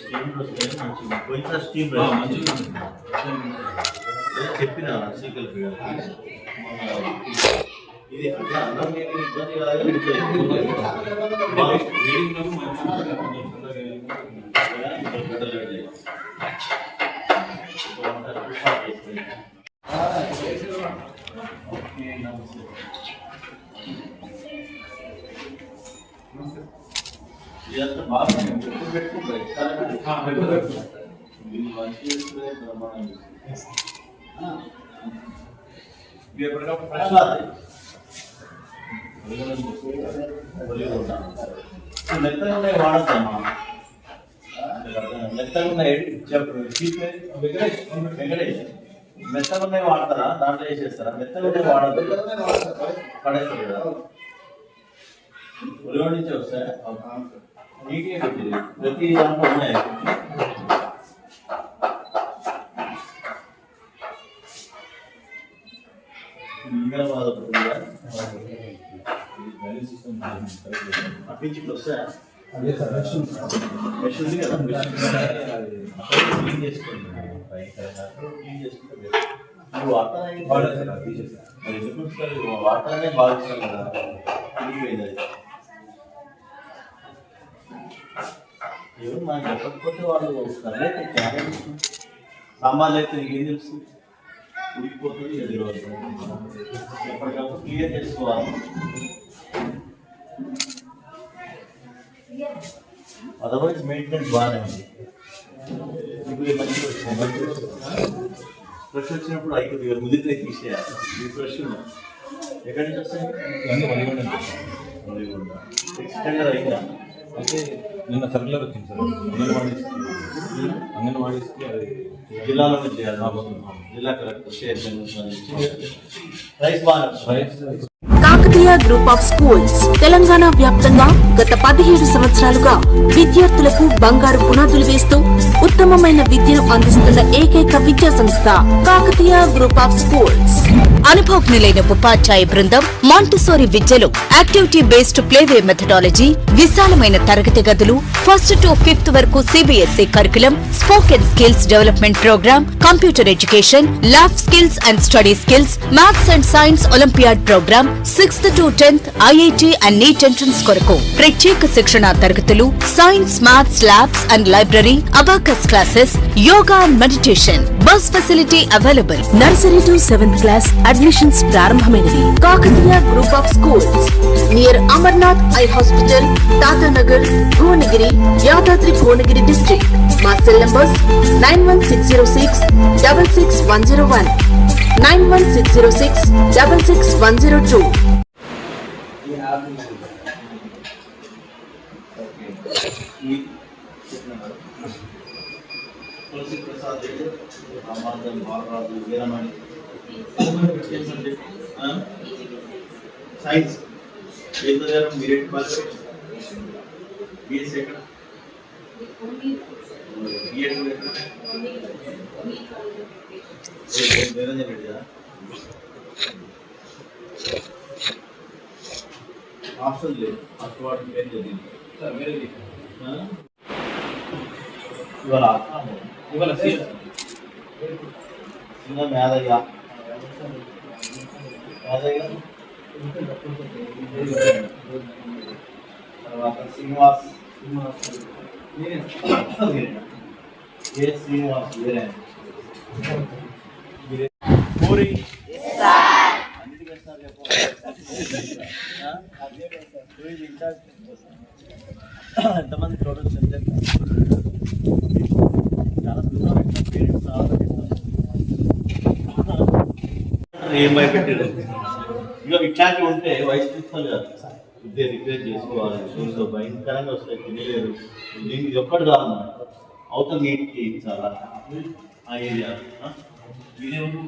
Steam వస్తే మంచిగా పోయినసారి స్టీమ్ ఆ, రైస్ మంచిగా అదే చెప్పిన సీకల్ ఇది తిని ఇబ్బంది కాదు ఇంట్లో మెత్తగా ఉన్నాయి చెప్పు చీప్ వెంకటేష్ వెంకటేష్ మెత్తగా ఉన్నాయి వాడతారా దాంట్లో వేసేస్తారా మెత్తగా ఉన్నాయి వాడద్దు పడేస్తారు కదా ఉలివడి నుంచి వస్తాయి నీకే పెట్టింది ప్రతి దాంట్లో ఉన్నాయి ఇంకా బాధపడుతుందా వాల్యూ సిస్టమ్ అప్పించి ఇప్పుడు వస్తాయా అదే సార్ నెక్స్ట్ మెష్ ఉంది కదా క్లీన్ చేసుకోండి క్లీన్ చేసుకుంటే బెటర్. మీరు వాటర్ అనేది వాడాలి సార్ అది తీసేసారు మరి ఎవరు మనకి చెప్పకపోతే వాళ్ళు సర్లైతే క్యారెట్ సామాన్లు అయితే నీకు ఏం తెలుసు? ఉడికిపోతుంది ఎదురు ఎప్పటికప్పుడు క్లియర్ చేసుకోవాలి. అదర్వైజ్ మెయింటెనెన్స్ బాగానే ఉంది. ఇప్పుడు ఈ మంచి ఫ్రెష్ వచ్చినప్పుడు అయిపోతుంది ముదిరితే తీసేయాలి. ఇది ఫ్రెష్ ఎక్కడి నుంచి వస్తాయి? వలిగొండ. ఎక్స్టెండర్ అయిందా? అయితే నిన్న సర్కులర్ వచ్చింది సార్. అంగన్వాడీస్కి అంగన్వాడీస్కి అది జిల్లాలో నుంచి చేయాలి జిల్లా కలెక్టర్ చైర్మన్ రైస్ బాగా rice. Kakatiya group of schools Telangana వ్యాప్తంగా గత పదిహేడు సంవత్సరాలుగా విద్యార్థులకు బంగారు పునాదులు వేస్తూ ఉత్తమమైన విద్యను అందిస్తున్న ఏకైక విద్యా సంస్థ కాకతీయ గ్రూప్ ఆఫ్ స్కూల్స్. అనుభవజ్ఞులైన ఉపాధ్యాయ బృందం మాంటిసోరి విద్యలో యాక్టివిటీ బేస్డ్ ప్లేవే మెథడాలజీ విశాలమైన తరగతి గదులు ఫస్ట్ టు ఫిఫ్త్ వరకు CBSE curriculum spoken skills development program computer education lab skills and study skills maths and science olympiad program sixth to tenth IIT and NEET entrance కొరకు ప్రత్యేక శిక్షణ తరగతులు science maths labs and library abacus classes yoga and meditation bus facility available nursery to seventh class admissions ప్రారంభమైనవి Kakatiya group of schools near Amarnath eye hospital Tatanagar Bhuvanagiri Yadadri Bhuvanagiri district మా cell numbers nine one six zero six double six one zero one nine one six zero six double six one zero two science ये तो यार हम मेरे पास ये second ये to लेकर मेरा नहीं बैठ जा ऑप्शन ले। फ़र्स्ट वर्ड मेरे जल्दी सर मेरे लिए। हाँ? ये वाला आता है। ये वाला सी सीधा में आ गया। తర్వాత శ్రీనివాస్ ఏ శ్రీనివాస్ వేరే పూరి ఎంతమంది ప్రొడక్ట్స్ చాలా దూరం పేరెంట్స్ చాలా పెట్టిన ఏం భయపెట్టాడు ఇక ఇట్లాంటివి ఉంటే వైస్ ప్రిన్సిపల్ కాదు. ఇదే రిపేర్ చేసుకోవాలి. సో భయంకరంగా వస్తాయి తినలేరు. దీనికి ఒక్కటి కాదు. అవతల నీటికి చాలా ఆ ఏరియా. ఇదేమో